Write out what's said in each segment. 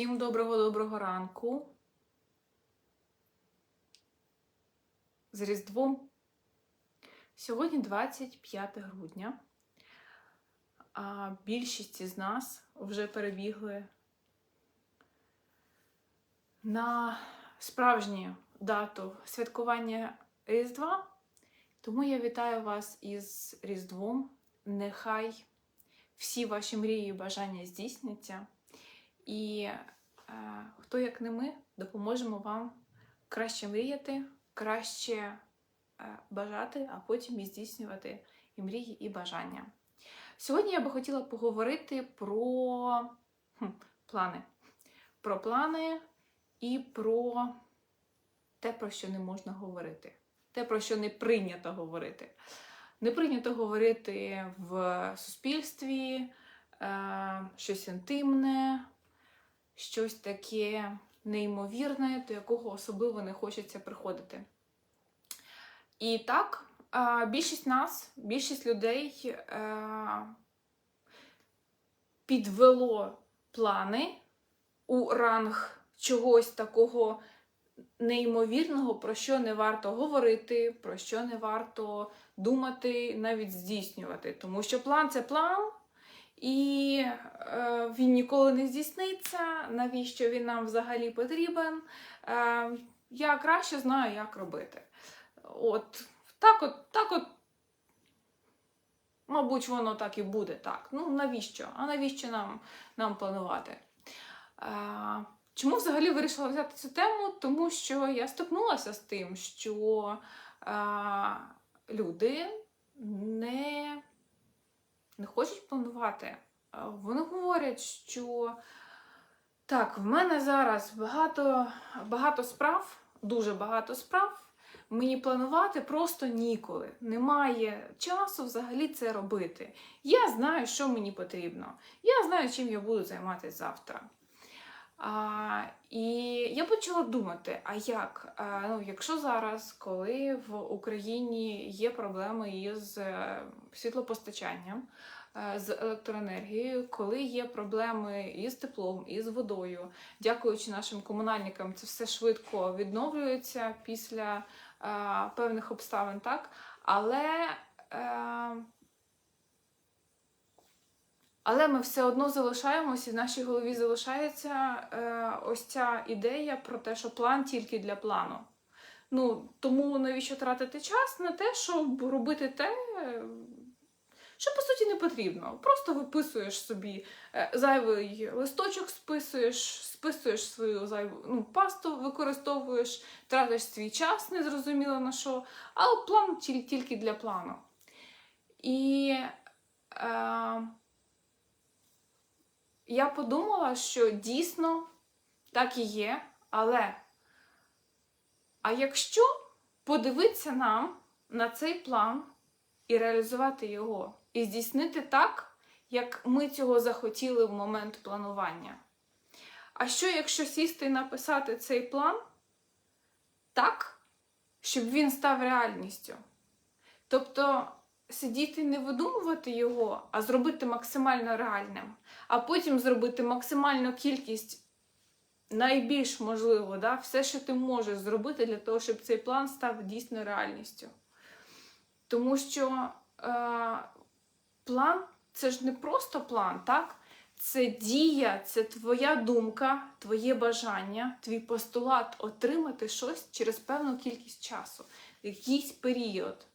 Всім доброго-доброго ранку. З Різдвом. Сьогодні 25 грудня. А більшість із нас вже перебігли на справжню дату святкування Різдва. Тому я вітаю вас із Різдвом. Нехай всі ваші мрії і бажання здійсняться. І е, хто, як не ми, допоможемо вам краще мріяти, краще е, бажати, а потім і здійснювати і мрії, і бажання. Сьогодні я би хотіла поговорити про хм, плани. Про плани і про те, про що не можна говорити, те, про що не прийнято говорити. Не прийнято говорити в суспільстві е, щось інтимне, щось таке неймовірне, до якого особливо не хочеться приходити. І так, більшість нас, більшість людей е, підвело плани у ранг чогось такого неймовірного, про що не варто говорити, про що не варто думати, навіть здійснювати. Тому що план це план. І е, він ніколи не здійсниться. Навіщо він нам взагалі потрібен? Е, я краще знаю, як робити. От так от, так от, мабуть, воно так і буде. так. Ну, навіщо? А навіщо нам, нам планувати? Е, чому взагалі вирішила взяти цю тему? Тому що я стикнулася з тим, що е, люди не не хочуть планувати. Вони говорять, що так, в мене зараз багато, багато справ, дуже багато справ. Мені планувати просто ніколи. Немає часу взагалі це робити. Я знаю, що мені потрібно. Я знаю, чим я буду займатися завтра. А, І я почала думати: а як? А, ну, Якщо зараз, коли в Україні є проблеми із е, світлопостачанням, е, з електроенергією, коли є проблеми із теплом, із водою, дякуючи нашим комунальникам, це все швидко відновлюється після а, певних обставин, так? Але. Е, але ми все одно залишаємося, і в нашій голові залишається е, ось ця ідея про те, що план тільки для плану. Ну, Тому навіщо тратити час на те, щоб робити те, що по суті не потрібно. Просто виписуєш собі е, зайвий листочок, списуєш, списуєш свою зайву ну, пасту, використовуєш, тратиш свій час, незрозуміло на що, але план тільки для плану. І. я подумала, що дійсно так і є, але а якщо подивитися нам на цей план і реалізувати його, і здійснити так, як ми цього захотіли в момент планування? А що, якщо сісти і написати цей план так, щоб він став реальністю? Тобто сидіти не видумувати його, а зробити максимально реальним, а потім зробити максимальну кількість найбільш можливо, да, все, що ти можеш зробити для того, щоб цей план став дійсно реальністю. Тому що е, план це ж не просто план, так? Це дія, це твоя думка, твоє бажання, твій постулат отримати щось через певну кількість часу, якийсь період.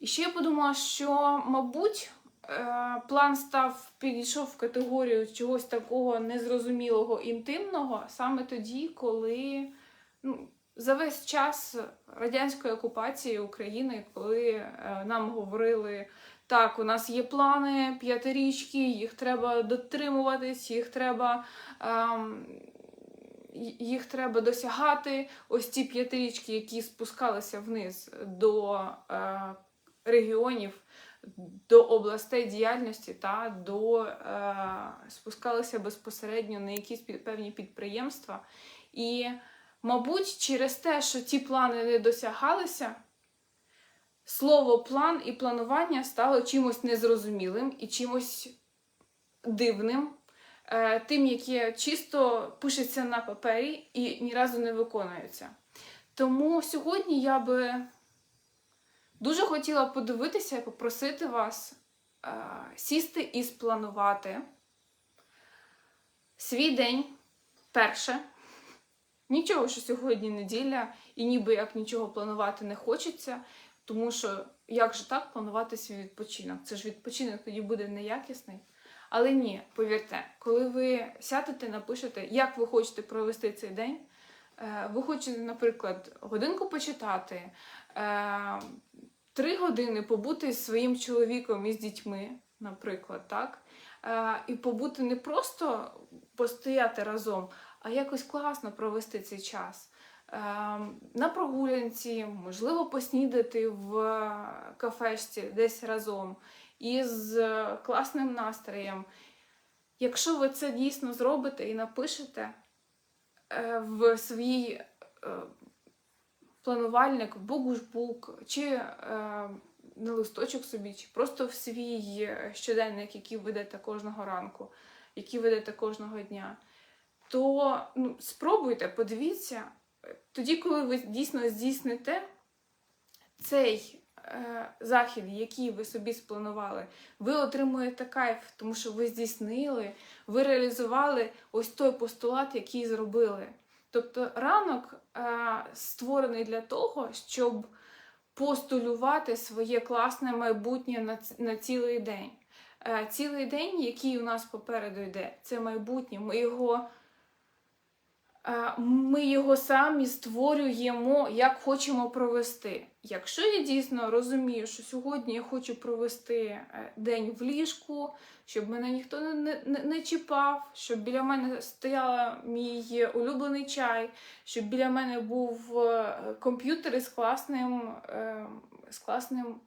І ще я подумала, що, мабуть, е, план став, підійшов в категорію чогось такого незрозумілого, інтимного саме тоді, коли ну, за весь час радянської окупації України, коли е, нам говорили, так, у нас є плани п'ятирічки, їх треба дотримуватись, їх треба. Ем, їх треба досягати. Ось ці п'ятирічки, які спускалися вниз до е, регіонів, до областей діяльності та до е, спускалися безпосередньо на якісь певні підприємства. І, мабуть, через те, що ті плани не досягалися. Слово план і планування стало чимось незрозумілим і чимось дивним тим, яке чисто пишеться на папері і ні разу не виконується. Тому сьогодні я би дуже хотіла подивитися і попросити вас е, сісти і спланувати свій день перше. Нічого, що сьогодні неділя, і ніби як нічого планувати не хочеться, тому що як же так планувати свій відпочинок? Це ж відпочинок тоді буде неякісний. Але ні, повірте, коли ви сядете, напишете, як ви хочете провести цей день, е, ви хочете, наприклад, годинку почитати, е, три години побути зі своїм чоловіком і з дітьми, наприклад, так? Е, І побути не просто постояти разом, а якось класно провести цей час. На прогулянці, можливо, поснідати в кафешці десь разом із е, класним настроєм. Якщо ви це дійсно зробите і напишете е, в свій е, планувальник, букбук, чи на листочок собі, чи просто в свій щоденник, який ведете кожного ранку, який ведете кожного дня, то ну, спробуйте, подивіться, тоді, коли ви дійсно здійсните цей захід, який ви собі спланували, ви отримуєте кайф, тому що ви здійснили, ви реалізували ось той постулат, який зробили. Тобто ранок е, створений для того, щоб постулювати своє класне майбутнє на, цілий день. Е, цілий день, який у нас попереду йде, це майбутнє. Ми його, е, ми його самі створюємо, як хочемо провести. Якщо я дійсно розумію, що сьогодні я хочу провести е, день в ліжку, щоб мене ніхто не, не, не- чіпав, щоб біля мене стояла мій улюблений чай, щоб біля мене був е, комп'ютер із класним, е, з класним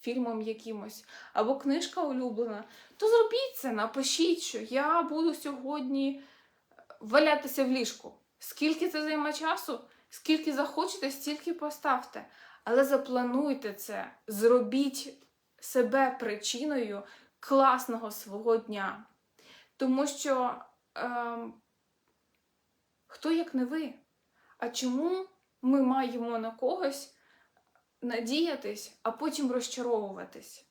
фільмом якимось, або книжка улюблена, то зробіть це, напишіть, що я буду сьогодні валятися в ліжку. Скільки це займе часу, скільки захочете, стільки поставте. Але заплануйте це, зробіть себе причиною класного свого дня. Тому що ем, хто як не ви? А чому ми маємо на когось надіятись, а потім розчаровуватись?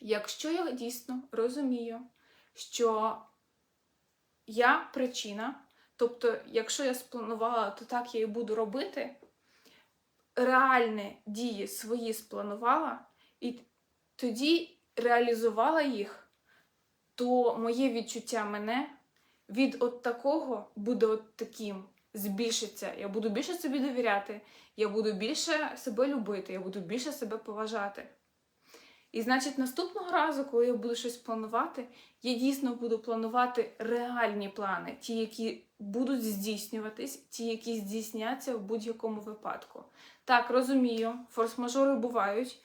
Якщо я дійсно розумію, що я причина, тобто, якщо я спланувала, то так я і буду робити, реальні дії свої спланувала, і тоді реалізувала їх, то моє відчуття мене від от такого буде от таким, збільшиться. Я буду більше собі довіряти, я буду більше себе любити, я буду більше себе поважати. І значить, наступного разу, коли я буду щось планувати, я дійсно буду планувати реальні плани, ті, які будуть здійснюватись, ті, які здійсняться в будь-якому випадку. Так, розумію, форс-мажори бувають.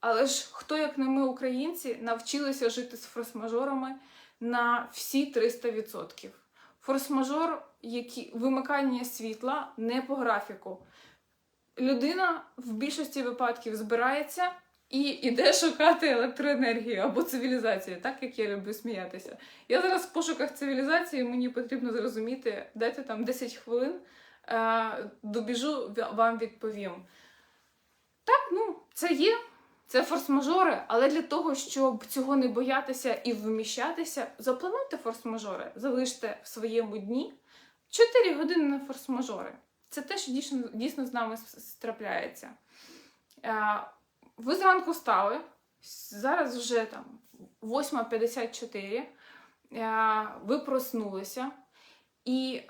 Але ж хто, як не ми, українці, навчилися жити з форс-мажорами на всі 300%. Форс-мажор, які вимикання світла не по графіку. Людина в більшості випадків збирається і йде шукати електроенергію або цивілізацію, так як я люблю сміятися. Я зараз в пошуках цивілізації, мені потрібно зрозуміти, дайте там 10 хвилин, е, добіжу, вам відповім. Так, ну, це є. Це форс-мажори, але для того, щоб цього не боятися і вміщатися, заплануйте форс-мажори, залиште в своєму дні 4 години на форс-мажори. Це те, що дійсно, дійсно з нами трапляється. Ви зранку стали, зараз вже там 8.54, е, ви проснулися, і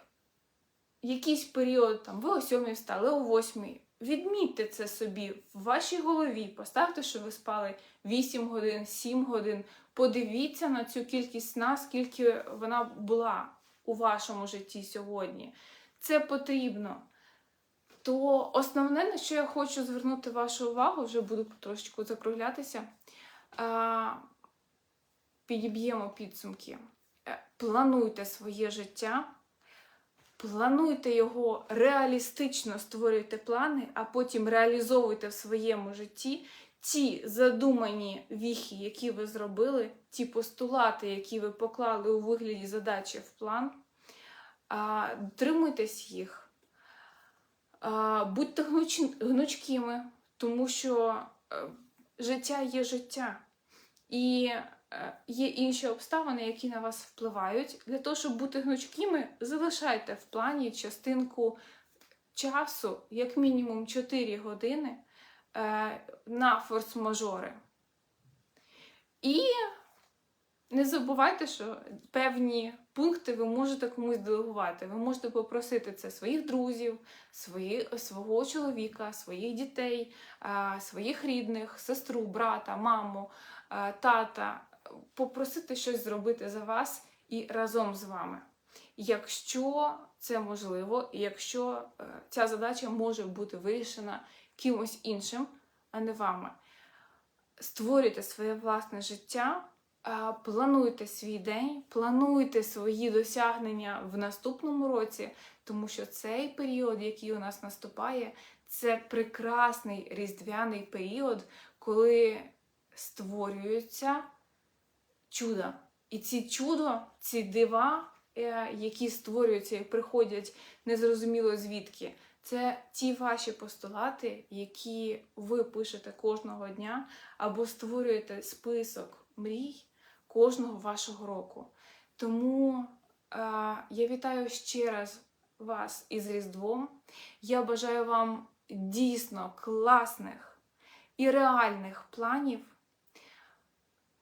якийсь період, там, ви о 7 встали, о 8. Відмітьте це собі в вашій голові. Поставте, що ви спали 8 годин, 7 годин. Подивіться на цю кількість сна, скільки вона була у вашому житті сьогодні. Це потрібно. То основне, на що я хочу звернути вашу увагу, вже буду трошечку закруглятися. Підіб'ємо підсумки. Е, Плануйте своє життя, плануйте його реалістично, створюйте плани, а потім реалізовуйте в своєму житті ті задумані віхи, які ви зробили, ті постулати, які ви поклали у вигляді задачі в план, а, дотримуйтесь їх. Будьте гнуч- гнучкими, тому що е, життя є життя. І е, є інші обставини, які на вас впливають. Для того, щоб бути гнучкими, залишайте в плані частинку часу, як мінімум 4 години е, на форс-мажори. І не забувайте, що певні пункти ви можете комусь делегувати. Ви можете попросити це своїх друзів, свої, свого чоловіка, своїх дітей, своїх рідних, сестру, брата, маму, тата. Попросити щось зробити за вас і разом з вами. Якщо це можливо, і якщо е, ця задача може бути вирішена кимось іншим, а не вами. Створюйте своє власне життя, плануйте свій день, плануйте свої досягнення в наступному році, тому що цей період, який у нас наступає, це прекрасний різдвяний період, коли створюються чуда. І ці чудо, ці дива, е, які створюються і приходять незрозуміло звідки, це ті ваші постулати, які ви пишете кожного дня, або створюєте список мрій кожного вашого року. Тому е, я вітаю ще раз вас із Різдвом. Я бажаю вам дійсно класних і реальних планів.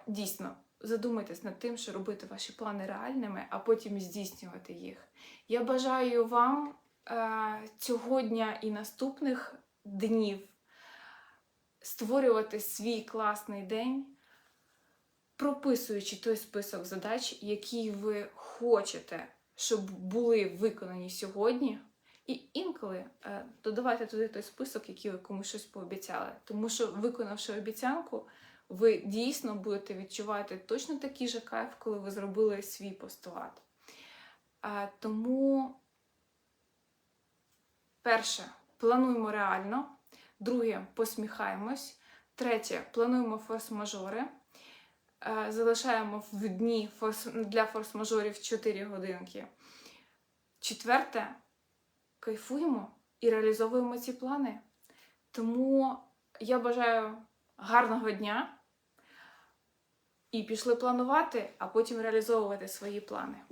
Дійсно, задумайтесь над тим, що робити ваші плани реальними, а потім здійснювати їх. Я бажаю вам е, цього дня і наступних днів створювати свій класний день, прописуючи той список задач, які ви хочете, щоб були виконані сьогодні. І інколи е, додавайте туди той список, який ви комусь щось пообіцяли. Тому що, виконавши обіцянку, ви дійсно будете відчувати точно такий же кайф, коли ви зробили свій постулат. А, тому, перше, плануємо реально. Друге, посміхаємось. Третє, плануємо форс-мажори. Е, Залишаємо в дні для форс-мажорів 4 годинки. Четверте, кайфуємо і реалізовуємо ці плани. Тому я бажаю гарного дня і пішли планувати, а потім реалізовувати свої плани.